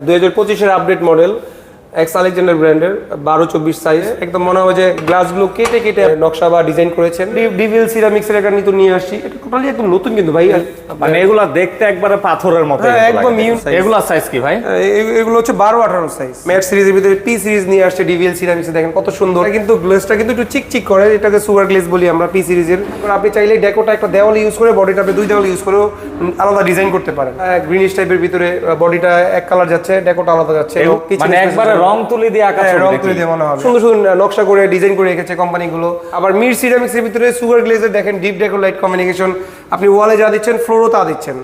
দুই হাজার পঁচিশের আপডেট মডেল এক্স আলেকজান্ডার ব্র্যান্ডের বারো চব্বিশ সাইজ একদম মনে হয় যে গ্লাসগুলো কেটে কেটে নকশা বা ডিজাইন করেছেন। ডিভিএল সিরামিক্সের একটা নিতো নিয়ে আসছি। এটা টোটালি একদম নতুন কিন্তু ভাই। মানে এগুলা দেখতে একবারে পাথরের মতো হ্যাঁ, একদম। এগুলা সাইজ কি ভাই? এগুলো হচ্ছে বারো আঠারো সাইজ ম্যাট সিরিজের ভিতরে পি সিরিজ নিয়ে আসছে ডিভিএল সিরামিক্স দেখেন কত সুন্দর। কিন্তু গ্লেসটা কিন্তু একটু চিকচিক করে। এটাকে সুগার গ্লেস বলি আমরা পি সিরিজের আপনি চাইলে ডেকোটা একটা দেওয়াল ইউজ করে বডিটা আপনি দুই দেওয়াল ইউজ করেও আলাদা ডিজাইন করতে পারেন। গ্রিনিশ টাইপের ভিতরে বডিটা এক কালার যাচ্ছে ডেকোটা আলাদা যাচ্ছে। মানে একবারে। রং তুলি দিয়ে আঁকা হ্যাঁ, ছবি রং। তুলে দিয়ে মনে হবে। সুন্দর সুন্দর নকশা করে ডিজাইন করে রেখেছে কোম্পানিগুলো আবার মির সিরামিক্স এর ভিতরে সুগার গ্লেজের দেখেন ডিপ ডেকো লাইট কমিউনিকেশন আপনি ওয়ালে যা দিচ্ছেন ফ্লোরও তা দিচ্ছেন।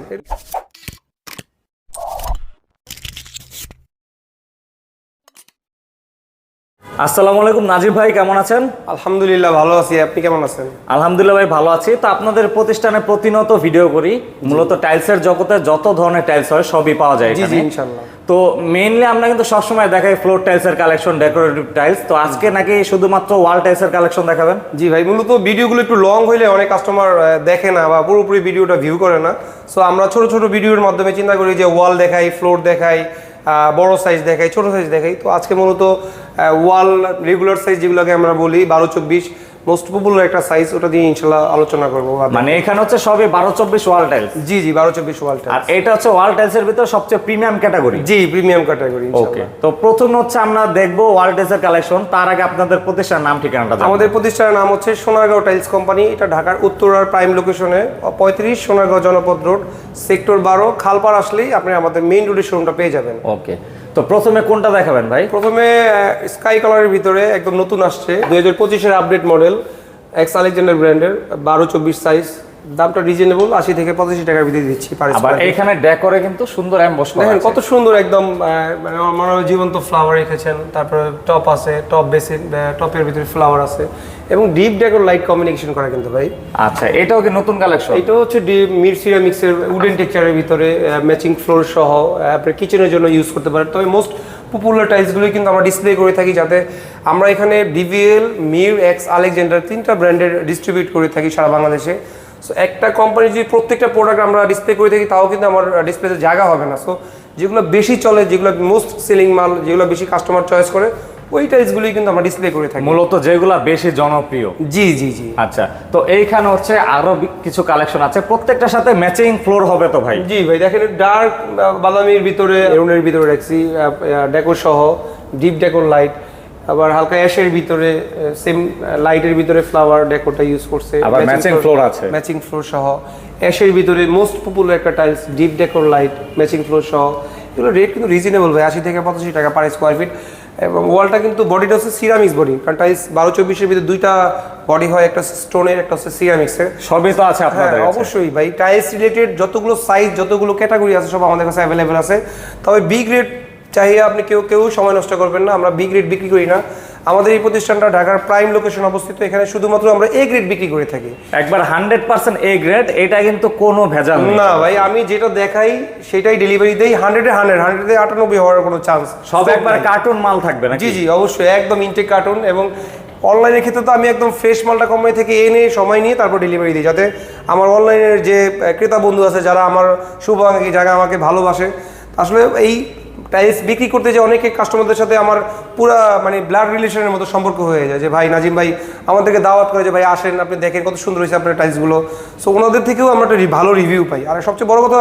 আসসালামু আলাইকুম নাজিব ভাই কেমন আছেন? আলহামদুলিল্লাহ ভালো আছি। আপনি কেমন আছেন? আলহামদুলিল্লাহ ভাই ভালো আছি। তো আপনাদের প্রতিষ্ঠানে প্রতিনিয়ত ভিডিও করি। মূলত টাইলসের জগতে যত ধরনের টাইলস হয় সবই পাওয়া যায় জি জি ইনশাল্লাহ তো মেইনলি আমরা কিন্তু সবসময় দেখাই ফ্লোর টাইলসের কালেকশন ডেকোরেটিভ টাইলস তো আজকে নাকি শুধুমাত্র ওয়াল টাইলসের কালেকশন দেখাবেন? জি ভাই, মূলত ভিডিওগুলো একটু লং হইলে অনেক কাস্টমার দেখে না বা পুরোপুরি ভিডিওটা ভিউ করে না। সো আমরা ছোট ছোট ভিডিওর মাধ্যমে চিন্তা করি যে ওয়াল দেখাই ফ্লোর দেখাই বড় সাইজ দেখাই, ছোট সাইজ দেখাই। তো আজকে মূলত ওয়াল রেগুলার সাইজ যেগুলোকে আমরা বলি, বারো, চব্বিশ মোস্ট পপুলার একটা সাইজ ওটা দিয়ে ইনশাল্লাহ আলোচনা করব। মানে এখানে হচ্ছে সবই বারো চব্বিশ ওয়াল টাইলস জি জি বারো চব্বিশ ওয়ালটা আর এটা হচ্ছে ওয়াল টাইলসের ভিতর সবচেয়ে প্রিমিয়াম ক্যাটাগরি জি প্রিমিয়াম ক্যাটাগরি ওকে তো প্রথম হচ্ছে আমরা দেখব ওয়াল টাইলসের কালেকশন তার আগে আপনাদের প্রতিষ্ঠানের নাম ঠিকানাটা। আমাদের প্রতিষ্ঠানের নাম হচ্ছে সোনারগাঁও টাইলস কোম্পানি এটা ঢাকার উত্তরার প্রাইম লোকেশনে পঁয়ত্রিশ সোনারগাঁও জনপদ রোড সেক্টর বারো খালপাড় আসলেই আপনি আমাদের মেইন রোডের শোরুমটা পেয়ে যাবেন। ওকে তো প্রথমে কোনটা দেখাবেন ভাই? প্রথমে স্কাই কালারের ভিতরে একদম নতুন আসছে। দুই হাজার পঁচিশের আপডেট মডেল এক্স আলেকজান্ডার ব্র্যান্ডের বারো চব্বিশ সাইজ দামটা রিজনেবল আশি থেকে পঁচাশি টাকার ভিতরে দিচ্ছি আবার এখানে ডেকোরে কিন্তু সুন্দর অ্যাম্বস দেখেন আছে। কত সুন্দর একদম মানে আমার মনে হয় জীবন্ত ফ্লাওয়ার রেখেছেন তারপরে টপ আছে টপ বেসিন টপের ভিতরে ফ্লাওয়ার আছে এবং ডিপ ডেকোর লাইট কমিউনিকেশন করা কিন্তু ভাই। আচ্ছা এটাও কি নতুন কালেকশন এটা হচ্ছে মির সিরামিক্সের উডেন টেক্সচারের ভিতরে ম্যাচিং ফ্লোর সহ আহ, আপনার কিচেনের জন্য ইউজ করতে পারেন। তবে মোস্ট পপুলার টাইলসগুলোই কিন্তু আমরা ডিসপ্লে করে থাকি যাতে আমরা এখানে ডিভিএল মির এক্স আলেকজান্ডার তিনটা ব্র্যান্ডের ডিস্ট্রিবিউট করে থাকি সারা বাংলাদেশে। সো একটা কোম্পানি যদি প্রত্যেকটা প্রোডাক্ট আমরা ডিসপ্লে করে থাকি তাও কিন্তু আমার ডিসপ্লেতে জায়গা হবে না। সো যেগুলো বেশি চলে যেগুলো মোস্ট সেলিং মাল যেগুলো বেশি কাস্টমার চয়েস করে ওই টাইলসগুলোই কিন্তু আমরা ডিসপ্লে করে থাকি। মূলত যেগুলো বেশি জনপ্রিয়। জি জি জি। আচ্ছা তো এইখানে হচ্ছে আরও বি- কিছু কালেকশন আছে। প্রত্যেকটার সাথে ম্যাচিং ফ্লোর হবে তো ভাই? জি ভাই দেখেন ডার্ক বাদামির ভিতরে এরুনের ভিতরে রাখছি ডেকোর সহ ডিপ ডেকোর লাইট আবার হালকা অ্যাশের ভিতরে সেম লাইটের ভিতরে ফ্লাওয়ার ডেকোরটা ইউজ করছে। আবার matching floor আছে। ম্যাচিং ফ্লোর সহ। অ্যাশের ভিতরে মোস্ট পপুলার একটা tiles deep decor light matching floor সহ। এগুলো রেট কিন্তু রিজনেবল ভাই আশি থেকে পঁচাশি টাকা পার স্কোয়ার ফিট এবং ওয়ালটা কিন্তু বডিটা হচ্ছে সিরামিক্স বডি কারণ টাইলস বারো চব্বিশের ভিতরে দুইটা বডি হয় একটা স্টোনের একটা হচ্ছে সিরামিক্সের সবই তো আছে হ্যাঁ আপনাদের কাছে। অবশ্যই ভাই টাইলস রিলেটেড যতগুলো সাইজ যতগুলো ক্যাটাগরি আছে সব আমাদের কাছে অ্যাভেলেবেল আছে। তবে বি গ্রেড চাহিয়ে আপনি কেউ কেউ সময় নষ্ট করবেন না আমরা বি গ্রেড বিক্রি করি না। আমাদের এই প্রতিষ্ঠানটা ঢাকার প্রাইম লোকেশন অবস্থিত এখানে শুধুমাত্র আমরা এ গ্রেড বিক্রি করে থাকি। একবার হান্ড্রেড পার্সেন্ট এ গ্রেড এটা কিন্তু কোনো ভেজাল না ভাই আমি যেটা দেখাই সেটাই ডেলিভারি দেই হান্ড্রেডে হান্ড্রেড হান্ড্রেডে আটানব্বই হওয়ার কোনো চান্স সব একবার কার্টুন মাল থাকবে না জি জি অবশ্যই একদম ইনটেক কার্টুন এবং অনলাইনের ক্ষেত্রে তো আমি একদম ফ্রেশ মালটা কোম্পানি থেকে এনে সময় নিয়ে তারপর ডেলিভারি দিই যাতে আমার অনলাইনের যে ক্রেতা বন্ধু আছে যারা আমার শুভাকাঙ্ক্ষী যারা আমাকে ভালোবাসে আসলে এই টাইলস বিক্রি করতে যে অনেকে কাস্টমারদের সাথে আমার পুরা মানে ব্লাড রিলেশনের মতো সম্পর্ক হয়ে যায় যে, ভাই, নাজিম ভাই, আমাদেরকে দাওয়াত করে যে, ভাই, আসেন, আপনি দেখেন কত সুন্দর হয়েছে আপনার টাইলসগুলো সো ওনাদের থেকেও আমরা একটা ভালো রিভিউ পাই। আর সবচেয়ে বড় কথা,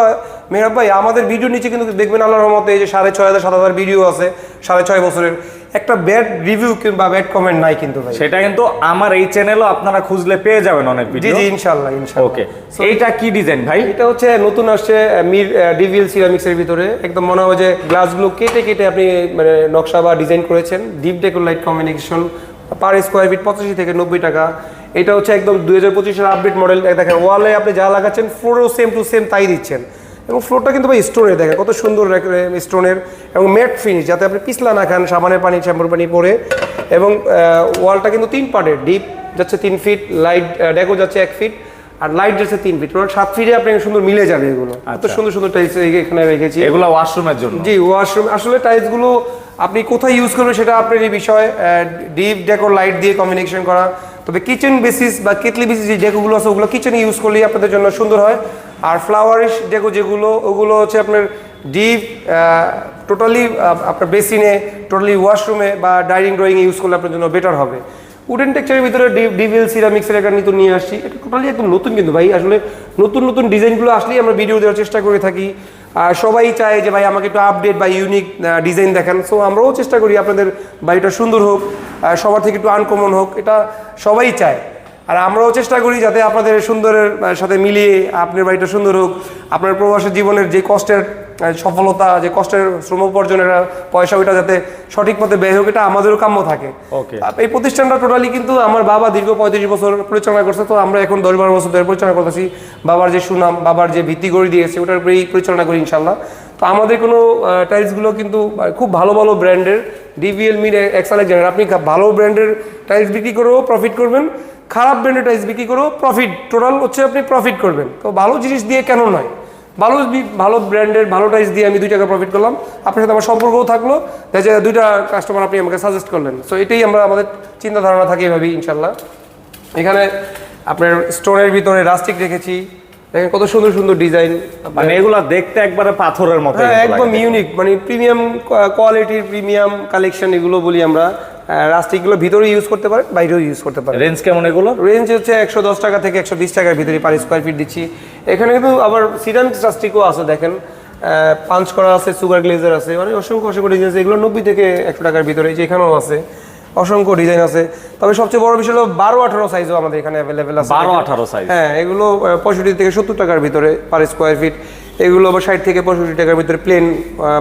মেহরাব ভাই, আমাদের ভিডিও নিচে কিন্তু দেখবেন আল্লাহর রহমতে এই যে সাড়ে ছয় হাজার, সাত হাজার ভিডিও আছে, সাড়ে ছয় বছরের। একটা ব্যাড রিভিউ কিংবা ব্যাড কমেন্ট নাই কিন্তু ভাই। সেটা কিন্তু আমার এই চ্যানেলও আপনারা খুঁজলে পেয়ে যাবেন অনেক ভিডিও জি ইনশাল্লাহ ইনশাল্লাহ ওকে এইটা কি ডিজাইন ভাই? এটা হচ্ছে নতুন আসছে মির ডিভিএল সিরামিক্সের ভিতরে। একদম মনে হয় যে গ্লাসগুলো কেটে কেটে আপনি মানে নকশা বা ডিজাইন করেছেন। Deep decor light combination per square feet পঁচাশি থেকে নব্বই টাকা। এটা হচ্ছে একদম দুই হাজার পঁচিশের আপডেট মডেল দেখেন ওয়ালে আপনি যা লাগাচ্ছেন ফ্লোরও সেম টু সেম তাই দিচ্ছেন। এবং ফ্লোরটা কিন্তু ভাই স্টোনের দেখেন কত সুন্দর স্টোনের এবং ম্যাট ফিনিশ যাতে আপনি পিছলা না খান সাবানের পানি শ্যাম্পুর পানি পরে। এবং ওয়ালটা কিন্তু তিন পার্টের ডিপ যাচ্ছে তিন ফিট লাইট ডেকো যাচ্ছে এক ফিট আর লাইট যাচ্ছে তিন ফিট ওরা সাত ফিটে আপনি সুন্দর মিলে যাবে এগুলো। এত আচ্ছা। সুন্দর সুন্দর টাইলস এখানে রেখেছি। এগুলো ওয়াশরুমের জন্য? জি ওয়াশরুম আসলে টাইলসগুলো আপনি কোথায় ইউজ করবেন সেটা আপনার এই বিষয় ডিপ ডেকোর লাইট দিয়ে কম্বিনেশন করা। তবে কিচেন বেসিস বা কেটলি বেসিস যে ডেকোগুলো আছে ওগুলো কিচেনে ইউজ করলেই আপনাদের জন্য সুন্দর হয়। আর ফ্লাওয়ারিশ ডেকো যেগুলো, ওগুলো হচ্ছে আপনার ডিপ টোটালি আপনার বেসিনে টোটালি ওয়াশরুমে বা ডাইনিং ড্রয়িং ইউজ করলে আপনার জন্য বেটার হবে। উডেন টেক্সচারের ভিতরে ডিভিএল সিরামিক্সের একটা নিত নিয়ে আসছি। এটা টোটালি একদম নতুন কিন্তু ভাই, আসলে নতুন নতুন ডিজাইনগুলো আসলেই আমরা ভিডিও দেওয়ার চেষ্টা করে থাকি। আর সবাই চায় যে ভাই আমাকে একটু আপডেট বা ইউনিক ডিজাইন দেখান। সো আমরাও চেষ্টা করি আপনাদের বাড়িটা সুন্দর হোক সবার থেকে একটু আনকমন হোক, এটা সবাই চায়। আর আমরাও চেষ্টা করি যাতে আপনাদের সুন্দরের সাথে মিলিয়ে আপনার বাড়িটা সুন্দর হোক। আপনার প্রবাসী জীবনের যে কষ্টের সফলতা যে কষ্টের শ্রম উপার্জনের পয়সা ওইটা যাতে সঠিক পথে ব্যয় হোক এটা আমাদেরও কাম্য থাকে. এই প্রতিষ্ঠানটা টোটালি কিন্তু আমার বাবা দীর্ঘ পঁয়ত্রিশ বছর পরিচালনা করছে তো আমরা এখন দশ বারো বছর ধরে পরিচালনা করতেছি। বাবার যে সুনাম বাবার যে ভিত্তি গড়ে দিয়েছে ওটার উপরেই পরিচালনা করি ইনশাল্লাহ তো আমাদের কোনো টাইলসগুলো কিন্তু খুব ভালো ভালো ব্র্যান্ডের ডিভিএল মির এক্স আলেকজান্ডার আপনি ভালো ব্র্যান্ডের টাইলস বিক্রি করেও প্রফিট করবেন। খারাপ ব্র্যান্ডের টাইলস বিক্রি করেও প্রফিট টোটাল হচ্ছে আপনি প্রফিট করবেন। তো ভালো জিনিস দিয়ে কেন নয়? ভালো ভালো ব্র্যান্ডের ভালো টাইস দিয়ে আমি দুই টাকা প্রফিট করলাম। আপনার সাথে আমার সম্পর্কও থাকল। দেখা দুইটা কাস্টমার আপনি আমাকে সাজেস্ট করলেন। সো এটাই আমরা আমাদের চিন্তা ধারণা থাকে এভাবেই ইনশাল্লাহ এখানে আপনার স্টোনের ভিতরে রাস্টিক রেখেছি। দেখেন কত সুন্দর সুন্দর ডিজাইন মানে এগুলা দেখতে একবারে পাথরের মতো হ্যাঁ একদম ইউনিক মানে প্রিমিয়াম কোয়ালিটির প্রিমিয়াম কালেকশন এগুলো বলি আমরা। রাস্টিকগুলো ভিতরে ইউজ করতে পারেন বাইরেও ইউজ করতে পারেন। রেঞ্জ কেমন এগুলো রেঞ্জ হচ্ছে একশো দশ টাকা থেকে একশো বিশ টাকার ভিতরে পার স্কোয়ার ফিট দিচ্ছি। এখানে কিন্তু আবার সিরামিক প্লাস্টিকও আছে দেখেন। পাঞ্চ করা আছে সুগার গ্লেজার আছে মানে অসংখ্য অসংখ্য ডিজাইন আছে। এগুলো নব্বই থেকে একশো টাকার ভিতরে এই যে এখানেও আছে। অসংখ্য ডিজাইন আছে। তবে সবচেয়ে বড় বিষয় হলো বারো আঠারো সাইজও আমাদের এখানে অ্যাভেলেবেল আছে। বারো আঠারো সাইজ হ্যাঁ এগুলো পঁয়ষট্টি থেকে সত্তর টাকার ভিতরে পার স্কোয়ার ফিট এগুলো আবার ষাট থেকে পঁয়ষট্টি টাকার ভিতরে প্লেন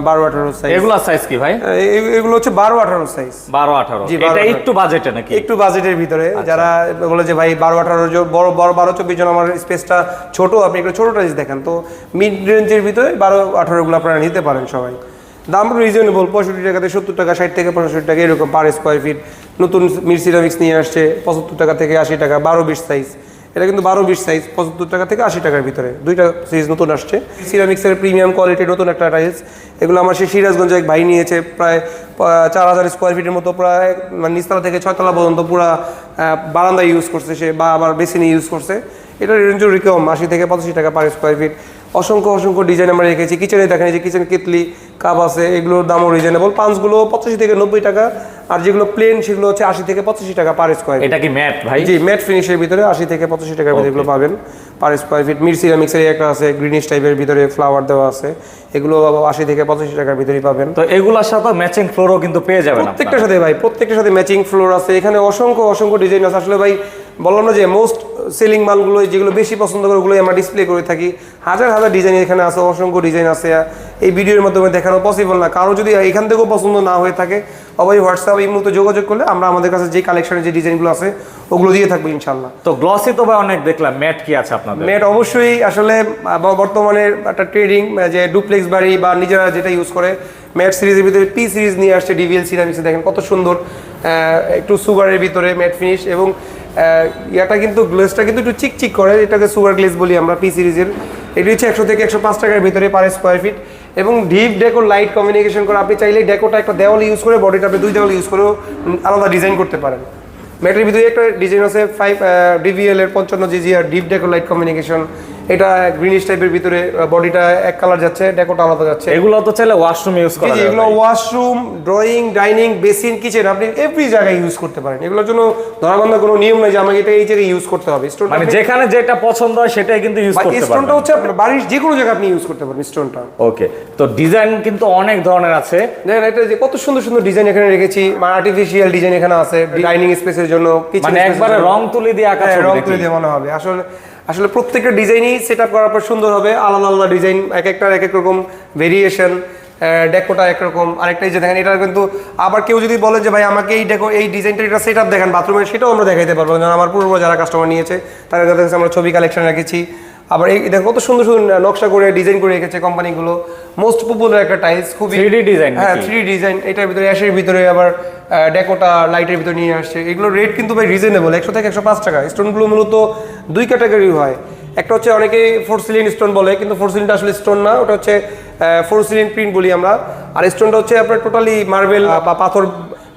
বারো আঠারো সাইজ এগুলা সাইজ কি ভাই? এগুলো হচ্ছে বারো আঠারো সাইজ বারো আঠারো। এটা একটু বাজেটে নাকি? একটু বাজেটের ভিতরে। আচ্ছা। যারা বলে যে ভাই বারো আঠারো বড় বড় বারো চব্বিশ জন আমার স্পেসটা ছোট আপনি একটু ছোট টাইজ দেখেন। তো মিড রেঞ্জের ভিতরে বারো আঠারোগুলো আপনারা নিতে পারেন সবাই। দাম রিজনেবল পঁয়ষট্টি টাকা থেকে সত্তর টাকা ষাট থেকে পঁয়ষট্টি টাকা এরকম পার স্কোয়ার ফিট নতুন মির সিরামিক্স নিয়ে আসছে পঁচাত্তর টাকা থেকে আশি টাকা বারো বিশ সাইজ এটা কিন্তু বারো বিশ সাইজ পঁচাত্তর টাকা থেকে আশি টাকার ভিতরে। দুইটা সিরিজ নতুন আসছে। সিরামিক্সের প্রিমিয়াম কোয়ালিটির নতুন একটা টাইলস এগুলো আমার সেই সিরাজগঞ্জ এক ভাই নিয়েছে প্রায় চার হাজার স্কোয়ার ফিটের মতো, প্রায় মানে নিচতলা থেকে ছয়তলা পর্যন্ত পুরা বারান্দা ইউজ করছে সে, বা আবার বেসিনে ইউজ করছে। এটা রেঞ্জ রিকম আশি থেকে পঁচাশি টাকা পার স্কোয়ার ফিট অসংখ্য অসংখ্য ডিজাইন আমরা রেখেছি। কিচেনে দেখেন যে কিচেন কেতলি কাপ আছে এগুলোর দামও রিজনেবল পাঁচগুলো পঁচাশি থেকে নব্বই টাকা আর যেগুলো প্লেন সেগুলো হচ্ছে আশি থেকে পঁচাশি টাকা পার স্কোয়ার এটা কি ম্যাট ভাই? জি ম্যাট ফিনিশের ভিতরে আশি থেকে পঁচাশি টাকার ভিতরে এগুলো পাবেন। পার স্কোয়ার ফিট মির সিরামিক্সের একটা আছে গ্রিনিশ টাইপের ভিতরে ফ্লাওয়ার দেওয়া আছে। এগুলো আশি থেকে পঁচাশি টাকার ভিতরেই পাবেন। তো এগুলার সাথে ম্যাচিং ফ্লোরও কিন্তু পেয়ে যাবেন প্রত্যেকটার সাথে ভাই প্রত্যেকটার সাথে ম্যাচিং ফ্লোর আছে। এখানে অসংখ্য অসংখ্য ডিজাইন আছে। আসলে ভাই বললাম না যে মোস্ট সেলিং মালগুলো যেগুলো বেশি পছন্দ করে ওগুলোই আমরা ডিসপ্লে করে থাকি। হাজার হাজার ডিজাইন এখানে আছে অসংখ্য ডিজাইন আছে। এই ভিডিওর মাধ্যমে দেখানো পসিবল না। কারও যদি এখান থেকেও পছন্দ না হয়ে থাকে অবশ্যই হোয়াটসঅ্যাপ এই মুহূর্তে যোগাযোগ করলে আমরা আমাদের কাছে যে কালেকশনের যে ডিজাইনগুলো আছে ওগুলো দিয়ে থাকব ইনশাল্লাহ তো গ্লসি তো ভাই অনেক দেখলাম ম্যাট কি আছে আপনাদের? ম্যাট অবশ্যই আসলে বর্তমানে একটা ট্রেডিং যে ডুপ্লেক্স বাড়ি বা নিজেরা যেটা ইউজ করে ম্যাট সিরিজের ভিতরে পি সিরিজ নিয়ে আসছে ডিভিএল সিরামিক্সে দেখেন কত সুন্দর একটু সুগারের ভিতরে ম্যাট ফিনিশ এবং ইয়াটা কিন্তু গ্লেসটা কিন্তু একটু চিকচিক করে, এটাকে সুগার গ্লেস বলি আমরা পি সিরিজের। এটি হচ্ছে একশো থেকে একশো পাঁচ টাকার ভিতরে পার স্কোয়ার ফিট এবং ডিপ ডেকো লাইট কমিউনিকেশন করে, আপনি চাইলে ডেকোটা একটা দেওয়াল ইউজ করে বডিটা আপনি দুই দেওয়াল ইউজ করেও আলাদা ডিজাইন করতে পারেন। ম্যাটের ভিতরে একটা ডিজাইন আছে ফাইভ ডিভিএল এর পঞ্চান্ন জিজি আর ডিপ ডেকো লাইট কমিউনিকেশন এটা গ্রিনিশ টাইপের ভিতরে বডিটা এক কালার যাচ্ছে ডেকোটা আলাদা যাচ্ছে। এগুলো তো চাইলে ওয়াশরুম ইউজ করা যাবে এগুলো washroom drawing dining basin kitchen আপনি এভরি জায়গায় ইউজ করতে পারেন। এগুলোর জন্য ধরাবন্ধা কোনো নিয়ম নেই যে আমাকে এটা এই জায়গায় ইউজ করতে হবে। স্টোন মানে যেখানে যেটা পছন্দ হয় সেটাই কিন্তু ইউজ করতে স্টোনটা হচ্ছে আপনার বাড়ির যে কোনো জায়গায় আপনি ইউজ করতে পারেন স্টোনটা ওকে তো ডিজাইন কিন্তু অনেক ধরনের আছে। দেখেন এটা যে কত সুন্দর সুন্দর ডিজাইন এখানে রেখেছি মানে আর্টিফিশিয়াল ডিজাইন এখানে আছে ডাইনিং স্পেসের জন্য kitchen মানে একবারে। রং তুলি দিয়ে আঁকা হ্যাঁ, রং। তুলে দিয়ে মনে হবে। আসলে আসলে প্রত্যেকটা ডিজাইনই সেট আপ করার পর সুন্দর হবে আলাদা আলাদা ডিজাইন এক একটার এক এক রকম ভেরিয়েশন ডেকোটা একরকম আরেকটা যে দেখেন এটা কিন্তু আবার কেউ যদি বলে যে ভাই আমাকে এই ডেকো এই ডিজাইনটা এটা সেট আপ দেখেন বাথরুমের সেটাও আমরা দেখাইতে পারব যেমন আমার পূর্ব যারা কাস্টমার নিয়েছে তাদের কাছে আমরা ছবি কালেকশন রেখেছি। আবার এই দেখো কত সুন্দর সুন্দর নকশা করে ডিজাইন করে রেখেছে কোম্পানিগুলো মোস্ট পপুলার একটা টাইলস খুবই 3D ডিজাইন হ্যাঁ? থ্রি ডিজাইন এটার ভিতরে অ্যাশের ভিতরে আবার ডেকোটা লাইটের ভিতরে নিয়ে আসছে। এগুলো রেট কিন্তু ভাই রিজনেবল একশো থেকে একশো পাঁচ টাকা। স্টোনগুলো মূলত দুই ক্যাটাগরি হয়। একটা হচ্ছে অনেকে ফোর সিলিন স্টোন বলে কিন্তু ফোর সিলিনটা আসলে স্টোন না ওটা হচ্ছে ফোর সিলিন প্রিন্ট বলি আমরা। আর স্টোনটা হচ্ছে আপনার টোটালি মার্বেল বা পাথর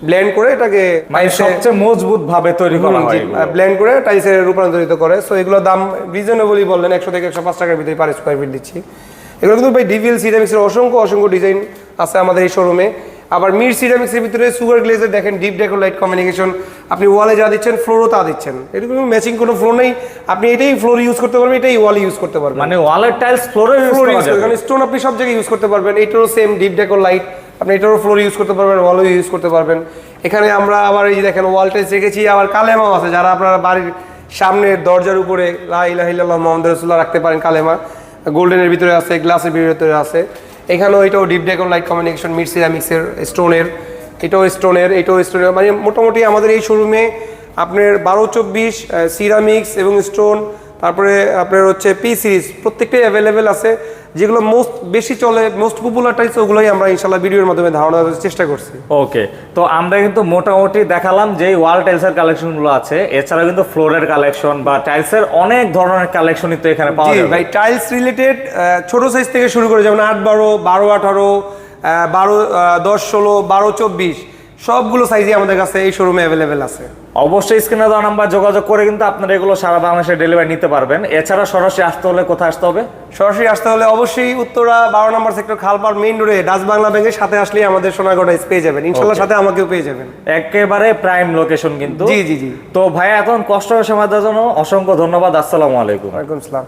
ব্লেন্ড করে এটাকে মানে সবচেয়ে মজবুত ভাবে তৈরি করা হয়। ব্লেন্ড করে টাইলসে রূপান্তরিত করে। সো এগুলোর দাম রিজনেবলই বললেন একশো থেকে একশো পাঁচ টাকার ভিতরে পার স্কোয়ার ফিট দিচ্ছি। এগুলো কিন্তু ভাই ডিভিএল সিরামিক্সের অসংখ্য অসংখ্য ডিজাইন আছে আমাদের এই শোরুমে আবার মির সিরামিক্সের ভিতরে সুগার গ্লেজের দেখেন ডিপ ডেকো লাইট কমিউনিকেশন আপনি ওয়ালে যা দিচ্ছেন ফ্লোরও তা দিচ্ছেন। এরকম ম্যাচিং কোনো ফ্লোর নেই। আপনি এটাই ফ্লোর ইউজ করতে পারবেন এটাই ওয়ালে ইউজ করতে পারবেন। মানে ওয়ালের টাইলস ফ্লোরে ইউজ ফ্লোর ইউজ কারণ স্টোন আপনি সব জায়গায় ইউজ করতে পারবেন। এটারও সেম ডিপ ডেকোর লাইট আপনি এটারও ফ্লোর ইউজ করতে পারবেন ওয়ালও ইউজ করতে পারবেন। এখানে আমরা আবার এই যে দেখেন ওয়াল টাইলস রেখেছি। আবার কালেমাও আছে। যারা আপনারা বাড়ির সামনের দরজার উপরে লা ইলাহা ইল্লাল্লাহ মোহাম্মদ রাসূলুল্লাহ রাখতে পারেন কালেমা গোল্ডেনের ভিতরে আছে গ্লাসের ভিতরে আছে। এখানেও এটাও deep decor light communication mid সিরামিক্সের স্টোনের এটাও স্টোনের এটাও স্টোনের মানে মোটামুটি আমাদের এই শোরুমে আপনার বারো, চব্বিশ সিরামিক্স এবং স্টোন তারপরে আপনার হচ্ছে পি সিরিজ প্রত্যেকটাই অ্যাভেলেবেল আছে। যেগুলো মোস্ট বেশি চলে মোস্ট পপুলার টাইপস ওগুলোই আমরা ইনশাল্লাহ ভিডিওর মাধ্যমে ধারণা দেওয়ার চেষ্টা করছি। ওকে তো আমরা কিন্তু মোটামুটি দেখালাম যে ওয়াল টাইলসের কালেকশনগুলো আছে। এছাড়া কিন্তু ফ্লোরের কালেকশন বা টাইলসের অনেক ধরনের কালেকশনই তো এখানে পাওয়া যাবে। ভাই টাইলস রিলেটেড ছোট সাইজ থেকে শুরু করে যেমন আট বারো বারো আঠারো বারো দশ ষোলো বারো চব্বিশ সবগুলো সাইজই আমাদের কাছে এই শোরুমে অ্যাভেলেবেল আছে। অবশ্যই স্ক্রিনে দেওয়া নাম্বার যোগাযোগ করে কিন্তু আপনারা এগুলো সারা বাংলাদেশে ডেলিভারি নিতে পারবেন। এছাড়া সরাসরি আসতে হলে কোথায় আসতে হবে? সরাসরি আসতে হলে অবশ্যই উত্তরা বারো নম্বর সেক্টর খালপার মেইন রোডে ডাচ বাংলা ব্যাংকের সাথে আসলেই আমাদের সোনাগড়া পেয়ে যাবেন। ইনশাল্লাহ সাথে আমাকেও পেয়ে যাবেন। একেবারে প্রাইম লোকেশন কিন্তু। জি জি জি। তো ভাইয়া এখন কষ্ট সময় দেওয়ার জন্য অসংখ্য ধন্যবাদ। আসসালামু আলাইকুম। ওয়ালাইকুম আসসালাম।